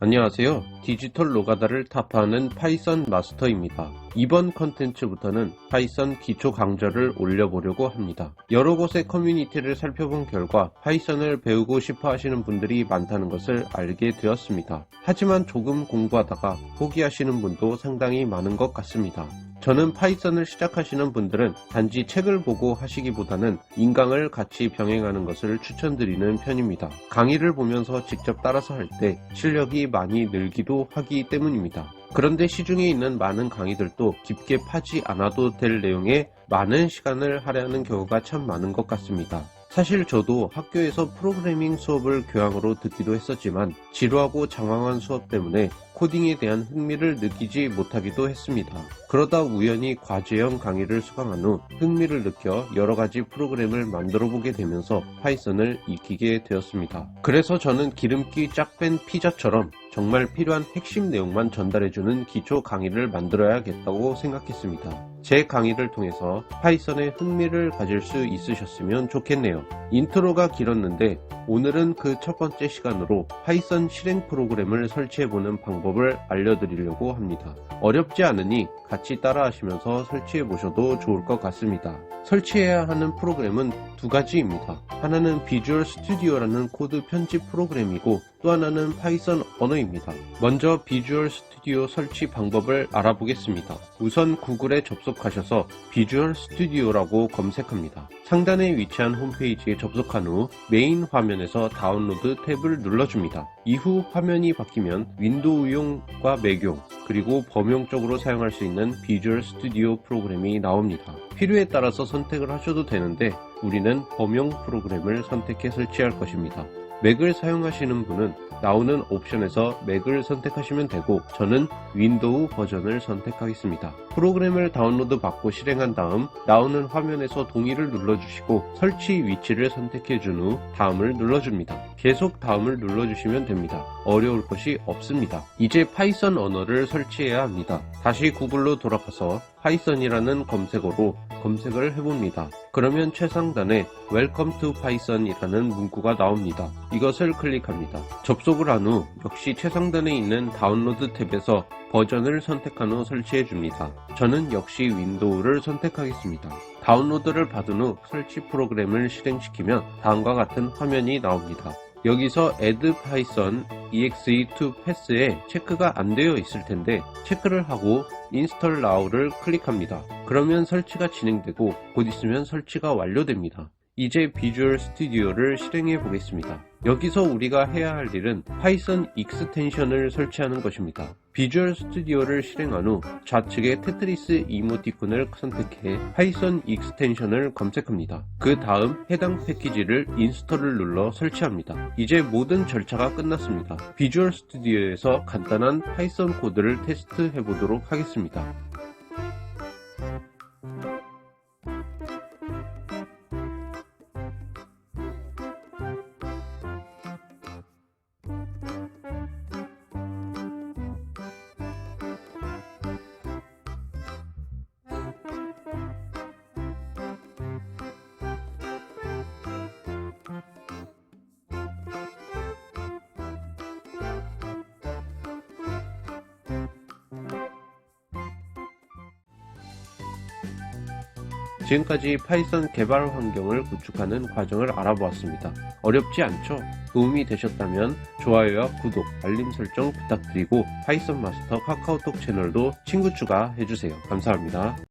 안녕하세요. 디지털 노가다를 타파하는 파이썬 마스터입니다. 이번 컨텐츠부터는 파이썬 기초 강좌를 올려보려고 합니다. 여러 곳의 커뮤니티를 살펴본 결과 파이썬을 배우고 싶어 하시는 분들이 많다는 것을 알게 되었습니다. 하지만 조금 공부하다가 포기하시는 분도 상당히 많은 것 같습니다. 저는 파이썬을 시작하시는 분들은 단지 책을 보고 하시기보다는 인강을 같이 병행하는 것을 추천드리는 편입니다. 강의를 보면서 직접 따라서 할 때 실력이 많이 늘기도 하기 때문입니다. 그런데 시중에 있는 많은 강의들도 깊게 파지 않아도 될 내용에 많은 시간을 할애하는 경우가 참 많은 것 같습니다. 사실 저도 학교에서 프로그래밍 수업을 교양으로 듣기도 했었지만 지루하고 장황한 수업 때문에 코딩에 대한 흥미를 느끼지 못하기도 했습니다. 그러다 우연히 과제형 강의를 수강한 후 흥미를 느껴 여러 가지 프로그램을 만들어 보게 되면서 파이썬을 익히게 되었습니다. 그래서 저는 기름기 쫙 뺀 피자처럼 정말 필요한 핵심 내용만 전달해주는 기초 강의를 만들어야겠다고 생각했습니다. 제 강의를 통해서 파이썬에 흥미를 가질 수 있으셨으면 좋겠네요. 인트로가 길었는데 오늘은 그 첫 번째 시간으로 파이썬 실행 프로그램을 설치해보는 방법을 알려드리려고 합니다. 어렵지 않으니 같이 따라 하시면서 설치해 보셔도 좋을 것 같습니다. 설치해야 하는 프로그램은 두 가지입니다. 하나는 비주얼 스튜디오라는 코드 편집 프로그램이고 또 하나는 파이썬 언어입니다. 먼저 비주얼 스튜디오 설치 방법을 알아보겠습니다. 우선 구글에 접속하셔서 비주얼 스튜디오라고 검색합니다. 상단에 위치한 홈페이지에 접속한 후 메인 화면에서 다운로드 탭을 눌러줍니다. 이후 화면이 바뀌면 윈도우용과 맥용, 그리고 범용적으로 사용할 수 있는 비주얼 스튜디오 프로그램이 나옵니다. 필요에 따라서 선택을 하셔도 되는데 우리는 범용 프로그램을 선택해 설치할 것입니다. 맥을 사용하시는 분은 나오는 옵션에서 맥을 선택하시면 되고 저는 윈도우 버전을 선택하겠습니다. 프로그램을 다운로드 받고 실행한 다음 나오는 화면에서 동의를 눌러주시고 설치 위치를 선택해 준 후 다음을 눌러줍니다. 계속 다음을 눌러주시면 됩니다. 어려울 것이 없습니다. 이제 파이썬 언어를 설치해야 합니다. 다시 구글로 돌아가서 파이썬이라는 검색어로 검색을 해봅니다. 그러면 최상단에 Welcome to Python이라는 문구가 나옵니다. 이것을 클릭합니다. 접속을 한 후 역시 최상단에 있는 다운로드 탭에서 버전을 선택한 후 설치해 줍니다. 저는 역시 윈도우를 선택하겠습니다. 다운로드를 받은 후 설치 프로그램을 실행시키면 다음과 같은 화면이 나옵니다. 여기서 add python exe to pass에 체크가 안 되어 있을 텐데 체크를 하고 install now를 클릭합니다. 그러면 설치가 진행되고 곧 있으면 설치가 완료됩니다. 이제 비주얼 스튜디오를 실행해 보겠습니다. 여기서 우리가 해야 할 일은 파이썬 익스텐션을 설치하는 것입니다. 비주얼 스튜디오를 실행한 후 좌측에 테트리스 이모티콘을 선택해 파이썬 익스텐션을 검색합니다. 그 다음 해당 패키지를 인스톨을 눌러 설치합니다. 이제 모든 절차가 끝났습니다. 비주얼 스튜디오에서 간단한 파이썬 코드를 테스트해 보도록 하겠습니다. 지금까지 파이썬 개발 환경을 구축하는 과정을 알아보았습니다. 어렵지 않죠? 도움이 되셨다면 좋아요와 구독, 알림 설정 부탁드리고 파이썬 마스터 카카오톡 채널도 친구 추가해주세요. 감사합니다.